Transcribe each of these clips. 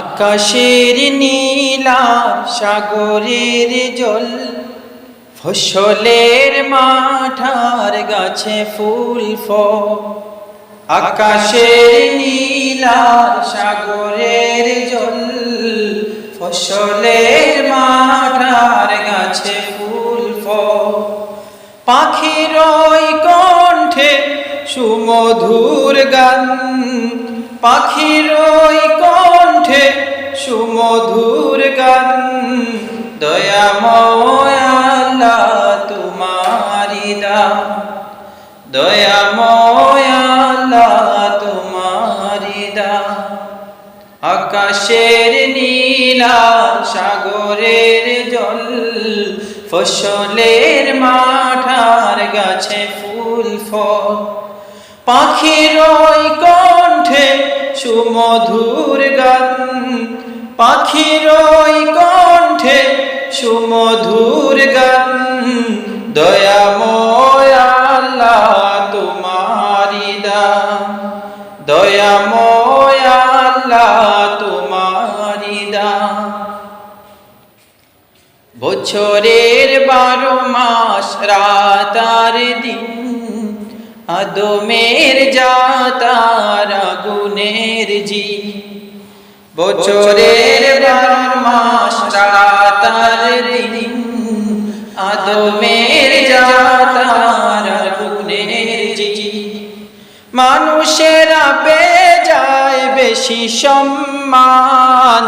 আকাশের নীলা সাগরের জল, ফসলের মাঠার গাছে ফুল ফল। আকাশের নীলা সাগরের জল, ফসলের মাঠার গাছে ফুল ফল। পাখির কণ্ঠে সুমধুর গান, পাখির তোমারি দান দয়াময় আল্লাহ তোমারি দান আকাশের নীলা সাগরের জল, ফসলের মাঠার গাছে ফুল, ফল। পাখির কণ্ঠে সুমধুর গান, পাখির কণ্ঠে সুমধুর গান। দয়াময় আল্লাহ বছরের বারো মাস রাত আর দিন আদমের জাতার আগুনের জি বছরের বারো মাস রাত আর দিন আদমের জাতার আগুনের জি মানুষেরা যায় বেশি সম্মান,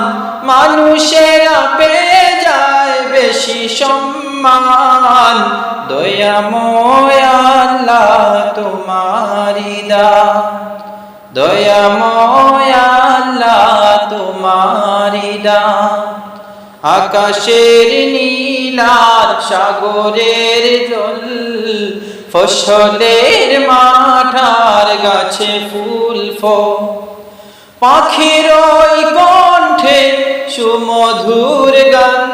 মানুষেরা পেয়ে যায় বেশি সম্মান। দয়া আল্লাহ তোমারি দান দয়াময় আল্লাহ তোমারি দান আকাশের নীলার সাগরের জল, ফসলের মাঠার গাছে ফুল ফল। পাখির ওই কণ্ঠে সুমধুর গান,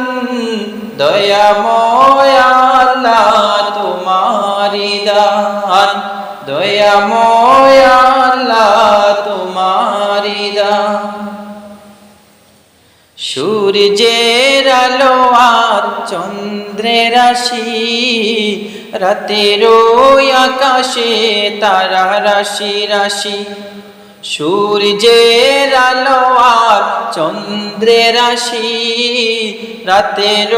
দয়াময় আল্লাহ তোমারি দান, দয়াময় আল্লাহ তোমারি দান। সূর্যের আলো আর চন্দ্রের রাশি রাতের আকাশে তারা রাশি রাশি সূর্যের আলো আর চন্দ্রের রাশি রাতের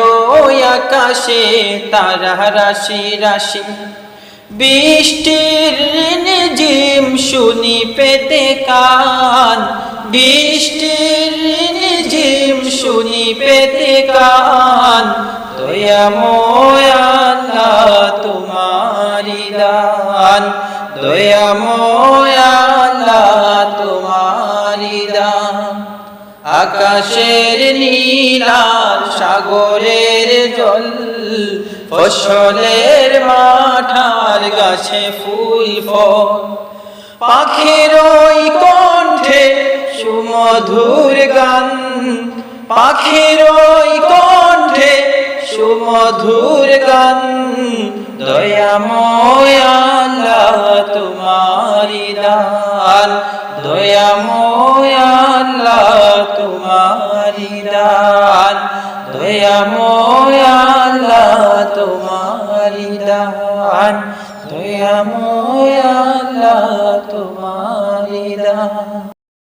আকাশে তারা রাশি রাশি। বৃষ্টির জিম শুনি পেতে কান বৃষ্টির জিম শুনি পেতে কান দয়াময় আকাশের নীলার সাগরের জল, ফসলের মাঠার গাছে ফুল পাখির ওই কণ্ঠে সুমধুর গান, পাখির ওই কণ্ঠে সুমধুর গান। দয়াময় আল্লাহ তোমারিদান দয়াময় আল্লাহ তোমারিদান